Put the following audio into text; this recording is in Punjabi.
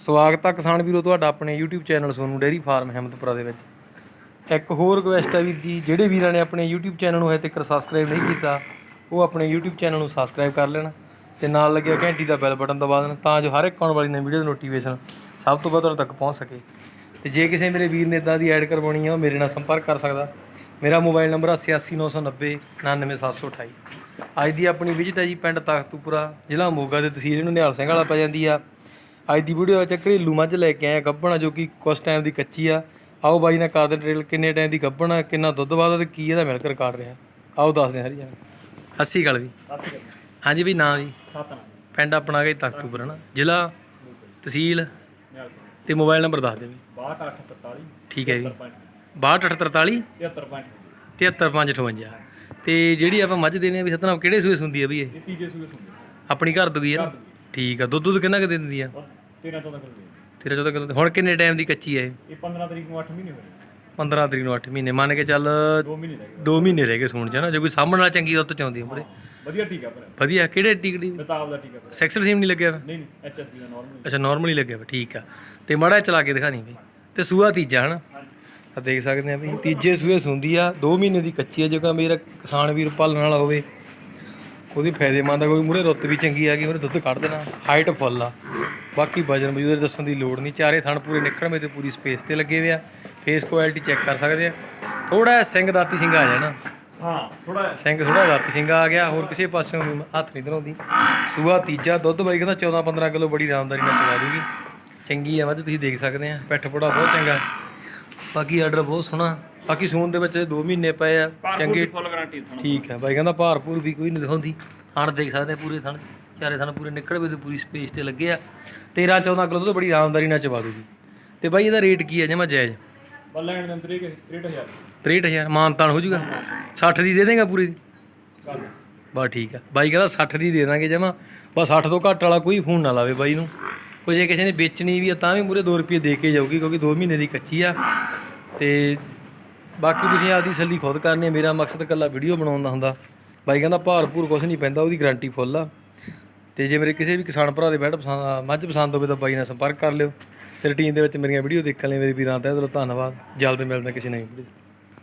ਸਵਾਗਤ ਹੈ ਕਿਸਾਨ ਵੀਰੋ ਤੁਹਾਡਾ ਆਪਣੇ YouTube channel Sonu dairy farm Himmatpura ਦੇ ਵਿੱਚ। ਇੱਕ ਹੋਰ ਰਿਕੁਐਸਟ ਹੈ ਵੀ ਜੀ, ਜਿਹੜੇ ਵੀਰਾਂ ਨੇ ਆਪਣੇ YouTube ਚੈਨਲ ਨੂੰ ਹਜੇ ਤੱਕ ਸਬਸਕ੍ਰਾਈਬ ਨਹੀਂ ਕੀਤਾ, ਉਹ ਆਪਣੇ YouTube ਚੈਨਲ ਨੂੰ ਸਬਸਕ੍ਰਾਈਬ ਕਰ ਲੈਣ ਤੇ ਨਾਲ ਲੱਗਿਆ ਘੰਟੀ ਦਾ ਬੈਲ ਬਟਨ ਦਬਾ ਦੇਣ ਤਾਂ ਜੋ ਹਰ ਇੱਕ ਆਉਣ ਵਾਲੀ ਨਵੀਂ ਵੀਡੀਓ ਦੀ ਨੋਟੀਫਿਕੇਸ਼ਨ ਸਭ ਤੋਂ ਪਹਿਲਾਂ ਤੁਹਾਡੇ ਤੱਕ ਪਹੁੰਚ ਸਕੇ। ਤੇ ਜੇ ਕਿਸੇ ਮੇਰੇ ਵੀਰ ਨੇ ਇਦਾਂ ਦੀ ਐਡ ਕਰਵਾਉਣੀ ਹੈ ਉਹ ਮੇਰੇ ਨਾਲ ਸੰਪਰਕ ਕਰ ਸਕਦਾ। ਮੇਰਾ ਮੋਬਾਈਲ ਨੰਬਰ 889990 99728 ਅੱਜ ਦੀ ਆਪਣੀ ਵਿਜ਼ਿਟ ਹੈ ਜੀ ਪਿੰਡ ਤਖਤੂਪੁਰਾ, ਜ਼ਿਲ੍ਹਾ ਮੋਗਾ ਦੇ ਤਹਿਸੀਲ ਨੂੰ ਨਿਹਾਲ ਸਿੰਘ ਵਾਲਾ ਪੈ ਜਾਂਦੀ ਆ। ਅੱਜ ਦੀ ਵੀਡੀਓ ਵਿੱਚ ਘਰੇਲੂ ਮੱਝ ਲੈ ਕੇ ਆਏ ਗੱਭਣਾ ਜੋ ਕਿ ਕੁਛ ਟਾਈਮ ਦੀ ਕੱਚੀ ਆ। ਆਓ ਬਾਈ ਨਾਲ ਕਰਦੇ ਟ੍ਰੇਲ ਕਿੰਨੇ ਟਾਈਮ ਦੀ ਗੱਭਣਾ ਕਿੰਨਾ ਦੁੱਧ ਵਾਦਾ ਤੇ ਕੀ ਇਹਦਾ ਮਿਲਕ ਰਿਕਾਰਡ ਰਿਹਾ। ਆਓ ਦੱਸਦੇ ਹਾਂ ਹਰੀ ਜਾਨ ਅੱਸੀ ਗੱਲ ਵੀ ਹਾਂਜੀ ਵੀ ਨਾਂ ਜੀ। ਸਤਨਾਮ ਪਿੰਡ ਆਪਣਾ ਗਈ ਤਖਤੂਪੁਰਾ ਨਾ? ਜ਼ਿਲ੍ਹਾ ਤਹਿਸੀਲ ਤੇ ਮੋਬਾਈਲ ਨੰਬਰ ਦੱਸ ਦਿਓ ਜੀ 6243 ਠੀਕ ਹੈ ਜੀ। 6243 73 73558 ਤੇ ਜਿਹੜੀ ਆਪਾਂ ਮੱਝ ਦੇਣੀ ਆ ਵੀ ਸਤਨਾਮ ਕਿਹੜੇ ਸੂਏ ਸੁੰਦੀ ਆ ਵੀ ਇਹ? ਤੀਜੇ ਸੂਏ ਸੁਣਦੇ ਆਪਣੀ ਘਰ ਤੋਂ ਗਈ ਆ ਨਾ? ਠੀਕ ਆ। ਦੁੱਧ ਦੁੱਧ ਕਿੰਨਾ ਕੁ ਦੇ ਦਿੰਦੀ ਆ? 13 14 ਕਿਲੋ ਤੇਰਾ 14 ਕਿਲੋ ਹੁਣ ਕਿੰਨੇ ਟਾਈਮ ਦੀ ਕੱਚੀ ਆ ਇਹ? ਇਹ 15 ਤਰੀਕ ਨੂੰ 8 ਮਹੀਨੇ ਹੋਏ। 15 ਤਰੀਕ ਨੂੰ 8 ਮਹੀਨੇ ਮੰਨ ਕੇ ਚੱਲ 2 ਮਹੀਨੇ ਰਹਿ ਗਏ। 2 ਮਹੀਨੇ ਰਹਿ ਗਏ ਸੂਣ ਚ ਨਾ? ਜੇ ਕੋਈ ਸਾਹਮਣ ਨਾਲ ਚੰਗੀ ਦੁੱਧ ਚਾਉਂਦੀ ਉਮਰੇ ਵਧੀਆ ਟੀਕਾ ਪਰ ਵਧੀਆ ਕਿਹੜੇ ਟਿਕੜੀ? ਕਿਤਾਬ ਦਾ ਟੀਕਾ ਪਰ ਸੈਕਸਲ ਸੀਮ ਨਹੀਂ ਲੱਗਿਆ ਵਾ? ਨਹੀਂ ਨਹੀਂ ਐਚਐਸਪੀ ਦਾ ਨਾਰਮਲ ਅੱਛਾ ਨਾਰਮਲੀ ਲੱਗਿਆ ਵਾ ਠੀਕ ਆ। ਤੇ ਮਾੜਾ ਚਲਾ ਕੇ ਦਿਖਾਣੀ ਬਈ। ਤੇ ਸੂਆ ਤੀਜਾ ਹਨਾ ਆ ਦੇਖ ਸਕਦੇ ਆ ਵੀ ਤੀਜੇ ਸੂਏ ਸੁੰਦੀ ਆ 2 ਮਹੀਨੇ ਦੀ ਕੱਚੀ ਆ। ਜੇਕਰ ਮੇਰਾ ਕਿਸਾਨ ਵੀਰ ਪਾਲਣ ਵਾਲਾ ਹੋਵੇ ਉਹਦੀ ਫਾਇਦੇਮੰਦ ਆ ਕੋਈ ਮੂਰੇ ਰੁੱਤ ਵੀ ਚੰਗੀ ਆ ਗਈ ਉਹਨੇ ਦੁੱਧ ਕੱਢ ਦੇਣਾ ਹਾਈਟ ਫੁੱਲ ਆ। ਬਾਕੀ ਵਜਨ ਵਜੂਦ ਦੱਸਣ ਦੀ ਲੋੜ ਨਹੀਂ। ਚਾਰੇ ਥਣ ਪੂਰੇ ਨਿਕਲਵੇਂ ਤੇ ਪੂਰੀ ਸਪੇਸ ਤੇ ਲੱਗੇ ਹੋਏ ਆ। ਫੇਸ ਕੁਆਲਿਟੀ ਚੈੱਕ ਕਰ ਸਕਦੇ ਆ। ਥੋੜਾ ਸਿੰਘ ਦਾਤੀ ਸਿੰਘ ਆ ਜਾਣਾ। ਹਾਂ ਥੋੜਾ ਸਿੰਘ ਥੋੜਾ ਦਾਤੀ ਸਿੰਘ ਆ ਗਿਆ ਹੋਰ ਕਿਸੇ ਪਾਸਿਓਂ ਵੀ ਹੱਥ ਨਹੀਂ ਧਰਾਉਂਦੀ। ਸੂਆ ਤੀਜਾ ਦੁੱਧ ਬਾਈ ਕਹਿੰਦਾ 14 15 ਕਿਲੋ ਬੜੀ ਆਰਾਮਦਾਰੀ ਨਾਲ ਚਲਾ ਦੂਗੀ। ਚੰਗੀ ਆ ਮੱਝ ਤੁਸੀਂ ਦੇਖ ਸਕਦੇ ਆ। ਪਿੱਠ ਪੜਾ ਬਹੁਤ ਚੰਗਾ। ਬਾਕੀ ਆਰਡਰ ਬਹੁਤ ਸੋਹਣਾ। ਬਾਕੀ ਸੂਨ ਦੇ ਵਿੱਚ 2 ਮਹੀਨੇ ਪਏ ਆ ਚੰਗੇ ਫੁੱਲ ਗਾਰੰਟੀ ਸੁਣੋ ਠੀਕ ਹੈ ਬਾਈ ਕਹਿੰਦਾ ਭਾਰਪੂਰ ਵੀ ਕੋਈ ਨਹੀਂ ਦਿਖਾਉਂਦੀ। ਹਣ ਦੇਖ ਸਕਦੇ ਆ ਪੂਰੇ ਥਣ ਚਾਰੇ ਥਣ ਪੂਰੇ ਨਿਕਲ ਵੇ ਤੇ ਪੂਰੀ ਸਪੇਸ ਤੇ ਲੱਗੇ ਆ। 13 14 ਕਿਲੋ ਦੁੱਧ ਬੜੀ ਆਰਾਮਦਾਰੀ ਨਾਲ ਚਵਾ ਦੂਗੀ ਤੇ ਬਾਈ ਇਹਦਾ ਰੇਟ ਕੀ ਹੈ ਜਮਾ ਜਾਇਜ਼? ਬੱਲੈਣ ਦੇ ਅੰਦਰ ਇਹ 63000 63000 ਮਾਨਤਾਨ ਹੋ ਜਾਊਗਾ 60 ਦੀ ਦੇ ਦੇਗਾ ਪੂਰੀ ਦੀ? ਬਸ ਠੀਕ ਆ। ਬਾਈ ਕਹਿੰਦਾ 60 ਦੀ ਦੇ ਦਾਂਗੇ ਜਮਾ। ਬਸ 60 ਤੋਂ ਘੱਟ ਵਾਲਾ ਕੋਈ ਫੋਨ ਨਾ ਲਾਵੇ ਬਾਈ ਨੂੰ। ਕੋਈ ਜੇ ਕਿਸੇ ਨੇ ਵੇਚਣੀ ਵੀ ਆ ਤਾਂ ਵੀ ਮੂਰੇ 2 ਰੁਪਏ ਦੇ ਕੇ ਜਾਊਗੀ ਕਿਉਂਕਿ 2 ਮਹੀਨੇ ਦੀ ਕੱਚੀ ਆ। ਤੇ ਬਾਕੀ ਤੁਸੀਂ ਆਪਦੀ ਸੱਲੀ ਖੁਦ ਕਰਨੀ ਆ ਮੇਰਾ ਮਕਸਦ ਇਕੱਲਾ ਵੀਡੀਓ ਬਣਾਉਣ ਦਾ ਹੁੰਦਾ। ਬਾਈ ਕਹਿੰਦਾ ਭਾਰ ਭੂਰ ਕੁਝ ਨਹੀਂ ਪੈਂਦਾ, ਉਹਦੀ ਗਾਰੰਟੀ ਫੁੱਲ ਆ। ਤੇ ਜੇ ਮੇਰੇ ਕਿਸੇ ਵੀ ਕਿਸਾਨ ਭਰਾ ਦੇ ਬੈਠ ਪਸੰਦ ਆ, ਮੱਝ ਪਸੰਦ ਹੋਵੇ ਤਾਂ ਬਾਈ ਨਾਲ ਸੰਪਰਕ ਕਰ ਲਿਓ। ਤੇ ਰੁਟੀਨ ਦੇ ਵਿੱਚ ਮੇਰੀਆਂ ਵੀਡੀਓ ਦੇਖਣ ਲਈ ਮੇਰੇ ਵੀਰਾਂ ਦਾ ਦਿਲੋਂ ਧੰਨਵਾਦ। ਜਲਦ ਮਿਲਦੇ ਕਿਸੇ ਨਵੀਂ ਵੀਡੀਓ